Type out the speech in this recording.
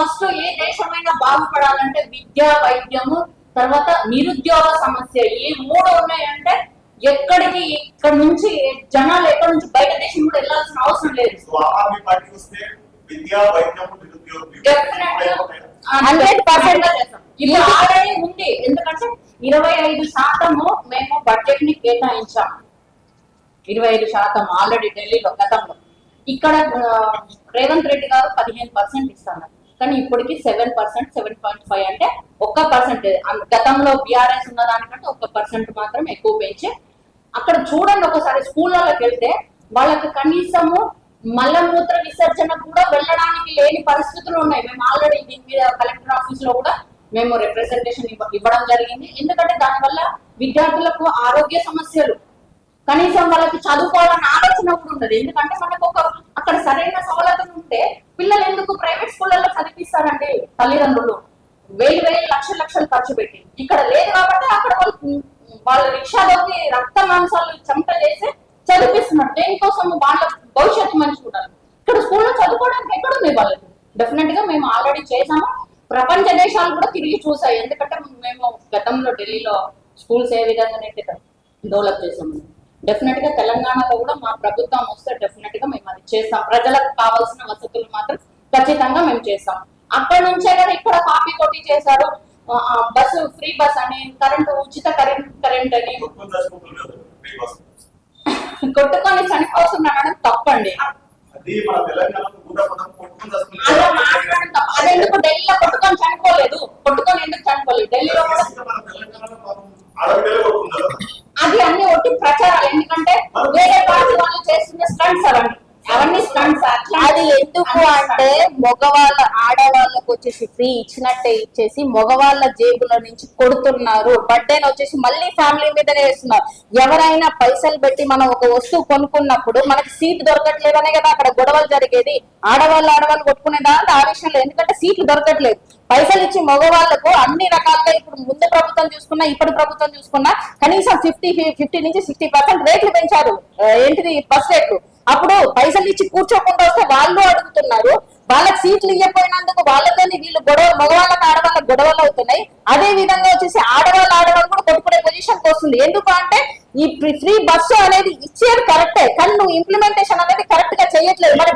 First ఏ దేశమైనా బాగుపడాలంటే విద్య వైద్యము తర్వాత నిరుద్యోగ సమస్య ఈ మూడు ఉన్నాయంటే ఎక్కడికి ఇక్కడ నుంచి జనాలు ఎక్కడి నుంచి బయట దేశం కూడా వెళ్ళాల్సిన అవసరం లేదు. Hundred percent. ఇప్పుడు ఆల్రెడీ ఉంది. ఎందుకంటే ఇరవై ఐదు శాతము మేము బడ్జెట్ని కేటాయించాం. ఇరవై ఐదు శాతం ఆల్రెడీ ఢిల్లీలో గతంలో. ఇక్కడ రేవంత్ రెడ్డి గారు పదిహేను పర్సెంట్ ఇస్తున్నారు. కానీ ఇప్పటికి seven percent seven point five అంటే ఒక్క పర్సెంట్ గతంలో బీఆర్ఎస్ ఉన్న దానికంటే ఒక్క పర్సెంట్ మాత్రం ఎక్కువ పెంచి. అక్కడ చూడండి ఒకసారి స్కూళ్ళలోకి వెళ్తే వాళ్ళకి కనీసము మలమూత్ర విసర్జన కూడా వెళ్ళడానికి లేని పరిస్థితులు ఉన్నాయి. మేము ఆల్రెడీ దీని మీద కలెక్టర్ ఆఫీస్లో కూడా మేము రిప్రజెంటేషన్ ఇవ్వడం జరిగింది. ఎందుకంటే దానివల్ల విద్యార్థులకు ఆరోగ్య సమస్యలు. కనీసం వాళ్ళకి చదువుకోవాలని ఆలోచన కూడా ఉండదు. ఎందుకంటే మనకు ఒక అక్కడ సరైన సవలతలు ఉంటే పిల్లలు ఎందుకు ప్రైవేట్ స్కూళ్ళలో చదివిస్తారండి తల్లిదండ్రులు. వేలు వేలు లక్షల లక్షలు ఖర్చు పెట్టి. ఇక్కడ లేదు కాబట్టి అక్కడ వాళ్ళు వాళ్ళ రిక్షాలోకి రక్త మాంసాలు చెమట చేసి చదివిస్తున్నారు దేనికోసం వాళ్ళ భవిష్యత్తు మంచుకుంటారు ఇక్కడ స్కూల్లో చదువుకోవడానికి ఎక్కడ ఉంది వాళ్ళకి డెఫినెట్గా మేము ఆల్రెడీ చేసాము ప్రపంచ దేశాలు కూడా తిరిగి చూసాయి ఎందుకంటే మేము గతంలో ఢిల్లీలో స్కూల్స్ ఏ విధంగా డెవలప్ చేసాము డెఫినెట్గా తెలంగాణలో కూడా మా ప్రభుత్వం వస్తే డెఫినెట్గా మేము చేస్తాం. ప్రజలకు కావాల్సిన వసతులు మాత్రం ఖచ్చితంగా మేము చేస్తాం. అక్కడ నుంచే కదా ఇక్కడ కాపీ కొట్టి చేశారు. బస్సు ఫ్రీ బస్ అని కరెంటు ఉచిత కరెంట్ కరెంట్ అని. కొట్టుకొని కొట్టుకొని చనిపోతున్నాడని తప్పండి. అలా మాట్లాడడం తప్ప అది ఎందుకు ఢిల్లీలో కొట్టుకొని చనిపోలేదు? కొట్టుకొని ఎందుకు చనిపోలేదు? ఢిల్లీలో కూడా అది అన్ని ఒట్టి ప్రచారాలు. ఎందుకంటే వేరే పార్టీ వాళ్ళు చేస్తున్న స్టంట్స్ అవన్నీ అది ఎందుకు అంటే మగవాళ్ళ ఆడవాళ్ళకు వచ్చేసి ఫ్రీ ఇచ్చినట్టే ఇచ్చేసి మగవాళ్ళ జేబుల నుంచి కొడుతున్నారు. బర్త్డేని వచ్చేసి మళ్ళీ ఫ్యామిలీ మీదనే వేస్తున్నారు. ఎవరైనా పైసలు పెట్టి మనం ఒక వస్తువు కొనుక్కున్నప్పుడు మనకి సీట్ దొరకట్లేదనే కదా అక్కడ గొడవలు జరిగేది. ఆడవాళ్ళు ఆడవాళ్ళు కొట్టుకునే దాంట్లో ఆ విషయంలో ఎందుకంటే సీట్లు దొరకట్లేదు. పైసలు ఇచ్చి మగవాళ్ళకు అన్ని రకాలుగా ఇప్పుడు ముందు ప్రభుత్వం చూసుకున్నా ఇప్పుడు ప్రభుత్వం చూసుకున్నా కనీసం ఫిఫ్టీ ఫిఫ్టీ నుంచి సిక్స్టీ పర్సెంట్ రేట్లు పెంచారు. ఏంటిది? బస్ రేట్లు అప్పుడు పైసలు ఇచ్చి కూర్చోకుండా వస్తే వాళ్ళు అడుగుతున్నారు. వాళ్ళకి సీట్లు ఇవ్వకపోయినందుకు వాళ్ళతో వీళ్ళు గొడవ మగవాళ్ళకి ఆడవాళ్ళకి గొడవలు అవుతున్నాయి. అదే విధంగా వచ్చేసి ఆడవాళ్ళు ఆడవాళ్ళు కూడా కొట్టుకునే పొజిషన్ వస్తుంది. ఎందుకు అంటే ఈ ఫ్రీ బస్సు అనేది ఇచ్చేది కరెక్టే కానీ నువ్వు ఇంప్లిమెంటేషన్ అనేది కరెక్ట్గా చేయట్లేదు. మరి